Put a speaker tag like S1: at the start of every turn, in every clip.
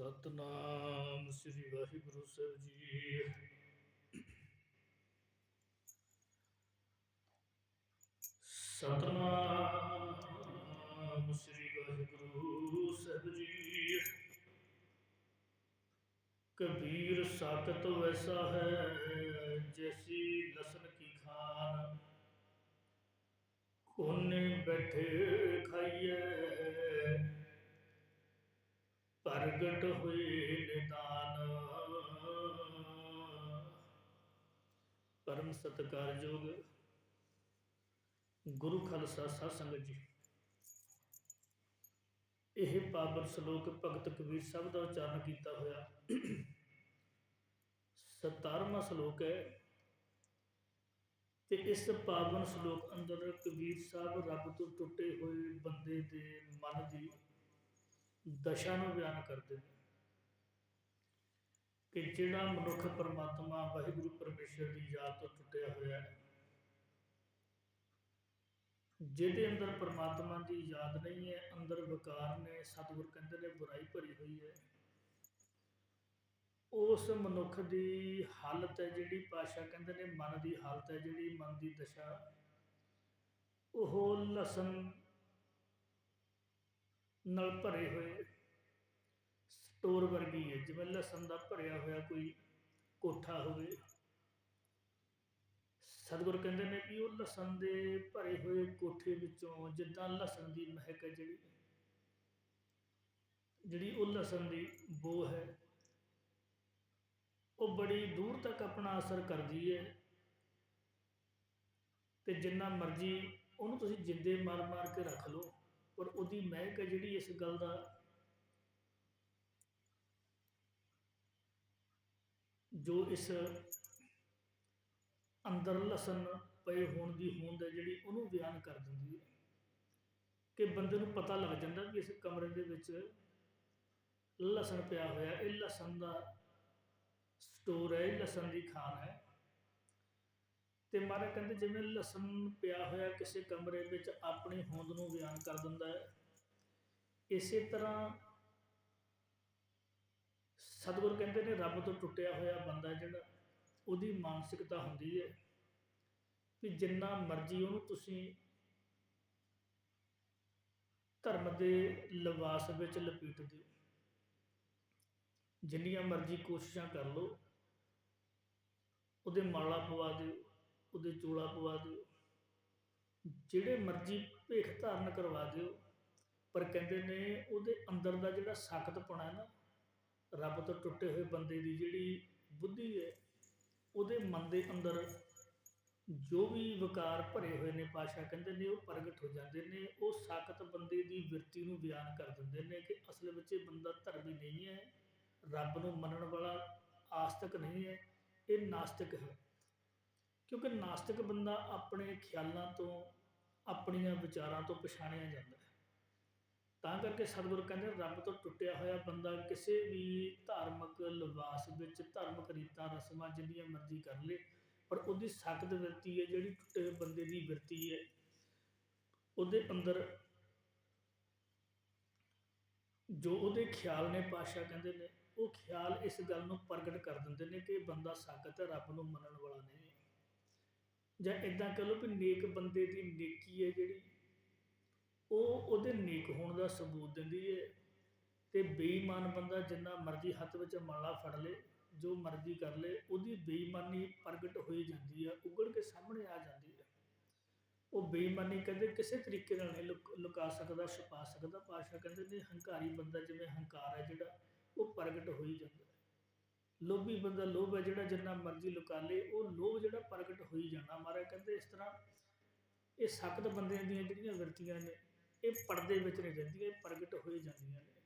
S1: ਸਤਨਾਮ ਸ੍ਰੀ ਵਾਹਿਗੁਰੂ ਸਾਹਿਬ ਜੀ। ਸਤਨਾਮ ਸ੍ਰੀ ਵਾਹਿਗੁਰੂ ਸਾਹਿਬ ਜੀ। ਕਬੀਰ ਸਾਕਤ ਵੈਸਾ ਹੈ ਜੈਸੀ ਲਸਨ ਕੀ ਖਾਨ। ਕੋਨੇ ਬੈਠੇ ਖਾਈਏ ਪ੍ਰਗਟ ਹੋਏ ਨਿਦਾਨ ਪਰਮ ਸਤਿਕਾਰਯੋਗ ਗੁਰੂ ਖਾਲਸਾ ਸਾਧ ਸੰਗਤ ਜੀ। ਇਹ ਪਾਵਨ ਸ਼ਲੋਕ ਭਗਤ ਕਬੀਰ ਸਾਹਿਬ ਦਾ ਉਚਾਰਨ ਕੀਤਾ ਹੋਇਆ। 17ਵਾਂ ਸ਼ਲੋਕ ਹੈ। ਤੇ ਇਸ ਪਾਵਨ ਸ਼ਲੋਕ ਅੰਦਰ ਕਬੀਰ ਸਾਹਿਬ ਰੱਬ ਤੋਂ ਟੁੱਟੇ ਹੋਏ ਬੰਦੇ ਦੇ ਮਨ ਦੀ ਦਸ਼ਾ ਨੂੰ ਬਿਆਨ ਕਰਦੇ ਨੇ ਕਿ ਜਿਹੜਾ ਮਨੁੱਖ ਪਰਮਾਤਮਾ ਵਾਹਿਗੁਰੂ ਪਰਮੇਸ਼ਰ ਦੀ ਯਾਦ ਤੋਂ ਟੁੱਟਿਆ ਹੋਇਆ ਹੈ, ਜਿਹਦੇ ਅੰਦਰ ਪਰਮਾਤਮਾ ਦੀ ਯਾਦ ਨਹੀਂ ਹੈ, ਅੰਦਰ ਵਿਕਾਰ ਨੇ, ਸਤਿਗੁਰ ਕਹਿੰਦੇ ਨੇ ਬੁਰਾਈ ਭਰੀ ਹੋਈ ਹੈ, ਉਸ ਮਨੁੱਖ ਦੀ ਹਾਲਤ ਹੈ ਜਿਹੜੀ ਪਾਸ਼ਾ ਕਹਿੰਦੇ ਨੇ ਮਨ ਦੀ ਹਾਲਤ ਹੈ ਜਿਹੜੀ ਮਨ ਦੀ ਦਸ਼ਾ, ਉਹ ਲਸਨ ਨਾਲ ਭਰੇ ਹੋਏ। ਸਟੋਰ ਵਰਗੀ ਹੈ। ਜਿਵੇਂ ਲਸਣ ਦਾ ਭਰਿਆ ਹੋਇਆ ਕੋਈ ਕੋਠਾ ਹੋਵੇ। ਸਤਿਗੁਰ ਕਹਿੰਦੇ ਨੇ ਵੀ ਉਹ ਲਸਣ ਦੇ ਭਰੇ ਹੋਏ ਕੋਠੇ ਵਿੱਚੋਂ ਜਿੱਦਾਂ ਲਸਣ ਦੀ ਮਹਿਕ ਹੈ ਜਿਹੜੀ। ਜਿਹੜੀ ਉਹ ਲਸਣ ਦੀ ਬੋ ਹੈ। ਉਹ ਬੜੀ ਦੂਰ ਤੱਕ ਆਪਣਾ ਅਸਰ ਕਰਦੀ ਹੈ। ਤੇ ਜਿੰਨਾ ਮਰਜ਼ੀ ਉਹਨੂੰ ਤੁਸੀਂ ਜਿੰਦੇ ਮਾਰ-ਮਾਰ ਕੇ ਰੱਖ ਲਓ। ਪਰ ਉਹਦੀ ਮਹਿਕ ਹੈ ਜਿਹੜੀ ਇਸ ਗੱਲ ਦਾ ਜੋ ਇਸ ਅੰਦਰ ਲਸਣ ਪਏ ਹੋਣ ਦੀ ਹੋਂਦ ਹੈ ਜਿਹੜੀ ਉਹਨੂੰ ਬਿਆਨ ਕਰ ਦਿੰਦੀ ਹੈ। ਕਿ ਬੰਦੇ ਨੂੰ ਪਤਾ ਲੱਗ ਜਾਂਦਾ ਵੀ ਇਸ ਕਮਰੇ ਦੇ ਵਿੱਚ ਲਸਣ ਪਿਆ ਹੋਇਆ, ਇਹ ਲਸਣ ਦਾ ਸਟੋਰ ਹੈ, ਇਹ ਲਸਣ ਦੀ ਖਾਨ ਹੈ। ਤੇ ਮਹਾਰਾਜ ਕਹਿੰਦੇ ਜਿਵੇਂ ਲਸਣ ਪਿਆ ਹੋਇਆ ਕਿਸੇ ਕਮਰੇ ਵਿੱਚ ਆਪਣੀ ਹੋਂਦ ਨੂੰ ਬਿਆਨ ਕਰ ਦਿੰਦਾ ਹੈ। ਇਸੇ ਤਰ੍ਹਾਂ ਸਤਿਗੁਰ ਕਹਿੰਦੇ ਨੇ ਰੱਬ ਤੋਂ ਟੁੱਟਿਆ ਹੋਇਆ ਬੰਦਾ ਜਿਹੜਾ, ਉਹਦੀ ਮਾਨਸਿਕਤਾ ਹੁੰਦੀ ਹੈ ਕਿ ਜਿੰਨਾ ਮਰਜ਼ੀ ਉਹਨੂੰ ਤੁਸੀਂ ਧਰਮ ਦੇ ਲਿਬਾਸ ਵਿੱਚ ਲਪੇਟ ਦਿਓ। ਜਿੰਨੀਆਂ ਮਰਜ਼ੀ ਕੋਸ਼ਿਸ਼ਾਂ ਕਰ ਲਓ, ਉਹਦੇ ਮਾਲਾ ਪਵਾ ਦਿਓ। ਉਹਦੇ ਚੋਲਾ ਪਵਾ ਦਿਓ। ਜਿਹੜੇ ਮਰਜ਼ੀ ਭੇਖ ਧਾਰਨ ਕਰਵਾ ਦਿਓ, ਪਰ ਕਹਿੰਦੇ ਨੇ ਉਹਦੇ ਅੰਦਰ ਦਾ ਜਿਹੜਾ ਸਾਖਤਪਣਾ ਹੈ ਨਾ, ਰੱਬ ਤੋਂ ਟੁੱਟੇ ਹੋਏ ਬੰਦੇ ਦੀ ਜਿਹੜੀ ਬੁੱਧੀ ਹੈ, ਉਹਦੇ ਮਨ ਦੇ ਅੰਦਰ ਜੋ ਵੀ ਵਿਕਾਰ ਭਰੇ ਹੋਏ ਨੇ ਪਾਸ਼ਾ ਕਹਿੰਦੇ ਨੇ, ਉਹ ਪ੍ਰਗਟ ਹੋ ਜਾਂਦੇ ਨੇ, ਉਹ ਸਾਖਤ ਬੰਦੇ ਦੀ ਵਿਰਤੀ ਨੂੰ ਬਿਆਨ ਕਰ ਦਿੰਦੇ ਨੇ ਕਿ ਅਸਲ ਵਿੱਚ ਇਹ ਬੰਦਾ ਧਰਮੀ ਨਹੀਂ ਹੈ, ਰੱਬ ਨੂੰ ਮੰਨਣ ਵਾਲਾ ਆਸਤਕ ਨਹੀਂ ਹੈ, ਇਹ ਨਾਸਤਿਕ ਹੈ। ਕਿਉਂਕਿ ਨਾਸਤਿਕ ਬੰਦਾ ਆਪਣੇ ਖਿਆਲਾਂ ਤੋਂ, ਆਪਣੀਆਂ ਵਿਚਾਰਾਂ ਤੋਂ ਪਛਾਣਿਆ ਜਾਂਦਾ ਹੈ। ਤਾਂ ਕਰਕੇ ਸਤਿਗੁਰ ਕਹਿੰਦੇ ਰੱਬ ਤੋਂ ਟੁੱਟਿਆ ਹੋਇਆ ਬੰਦਾ ਕਿਸੇ ਵੀ ਧਾਰਮਿਕ ਲਿਬਾਸ ਵਿੱਚ, ਧਾਰਮਿਕ ਰੀਤਾਂ, ਰਸਮਾਂ ਜਿੰਨੀਆਂ ਮਰਜ਼ੀ ਕਰ ਲੇ, ਪਰ ਉਹਦੀ ਸਖਤ ਵਿਰਤੀ ਹੈ, ਜਿਹੜੀ ਟੁੱਟੇ ਹੋਏ ਬੰਦੇ ਦੀ ਵਿਰਤੀ ਹੈ, ਉਹਦੇ ਅੰਦਰ ਜੋ ਉਹਦੇ ਖਿਆਲ ਨੇ ਪਾਸ਼ਾ ਕਹਿੰਦੇ ਨੇ, ਉਹ ਖਿਆਲ ਇਸ ਗੱਲ ਨੂੰ ਪ੍ਰਗਟ ਕਰ ਦਿੰਦੇ ਨੇ ਕਿ ਬੰਦਾ ਸਾਖਤ ਹੈ, ਰੱਬ ਨੂੰ ਮੰਨਣ ਵਾਲਾ ਨਹੀਂ ਜਾਂ ਇਦਾਂ ਕਹ ਲਓ ਵੀ ਨੇਕ ਬੰਦੇ ਦੀ ਨੇਕੀ ਹੈ ਜਿਹੜੀ, ਉਹ ਉਹਦੇ ਨੇਕ ਹੋਣ ਦਾ ਸਬੂਤ ਦਿੰਦੀ ਹੈ ਤੇ ਬੇਈਮਾਨ ਬੰਦਾ ਜਿੰਨਾ ਮਰਜ਼ੀ ਹੱਥ ਵਿੱਚ ਮਾਲਾ ਫੜ ਲੇ, ਜੋ ਮਰਜ਼ੀ ਕਰ ਲੇ, ਉਹਦੀ ਬੇਈਮਾਨੀ ਪ੍ਰਗਟ ਹੋਈ ਜਾਂਦੀ ਹੈ ਉਗੜ ਕੇ ਸਾਹਮਣੇ ਆ ਜਾਂਦੀ ਹੈ। ਉਹ ਬੇਈਮਾਨੀ ਕਹਿੰਦੇ ਕਿਸੇ ਤਰੀਕੇ ਨਾਲ ਨਹੀਂ ਲੁਕ- ਲੁਕਾ ਸਕਦਾ, ਛੁਪਾ ਸਕਦਾ ਪਾਸ਼ਾ ਕਹਿੰਦੇ ਨੇ ਹੰਕਾਰੀ ਬੰਦਾ ਜਿਵੇਂ ਹੰਕਾਰ ਹੈ ਜਿਹੜਾ, ਉਹ ਪ੍ਰਗਟ ਹੋਈ ਜਾਂਦਾ। ਲੋਭੀ ਬੰਦਾ ਲੋਭ ਹੈ ਜਿਹੜਾ ਜਿੰਨਾ ਮਰਜ਼ੀ ਲੁਕਾ ਲੇ, ਉਹ ਲੋਭ ਜਿਹੜਾ ਪ੍ਰਗਟ ਹੋਈ ਜਾਣਾ ਮਹਾਰਾਜ ਕਹਿੰਦੇ ਇਸ ਤਰ੍ਹਾਂ ਇਹ ਸਖਤ ਬੰਦਿਆਂ ਦੀਆਂ ਜਿਹੜੀਆਂ ਵਰਤੀਆਂ ਨੇ, ਇਹ ਪਰਦੇ ਵਿੱਚ ਨਹੀਂ ਰਹਿੰਦੀਆਂ, ਇਹ ਪ੍ਰਗਟ ਹੋਈ ਜਾਂਦੀਆਂ ਨੇ।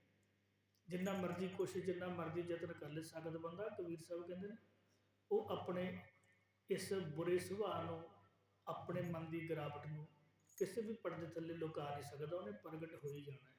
S1: ਜਿੰਨਾ ਮਰਜ਼ੀ ਕੋਸ਼ਿਸ਼, ਜਿੰਨਾ ਮਰਜ਼ੀ ਯਤਨ ਕਰ ਲੈ, ਸਖਤ ਬੰਦਾ, ਕਬੀਰ ਸਾਹਿਬ ਕਹਿੰਦੇ ਨੇ, ਉਹ ਆਪਣੇ ਇਸ ਬੁਰੇ ਸੁਭਾਅ ਨੂੰ, ਆਪਣੇ ਮਨ ਦੀ ਗਿਰਾਵਟ ਨੂੰ ਕਿਸੇ ਵੀ ਪਰਦੇ ਥੱਲੇ ਲੁਕਾ ਨਹੀਂ ਸਕਦਾ, ਉਹਨੇ ਪ੍ਰਗਟ ਹੋਈ ਜਾਣਾ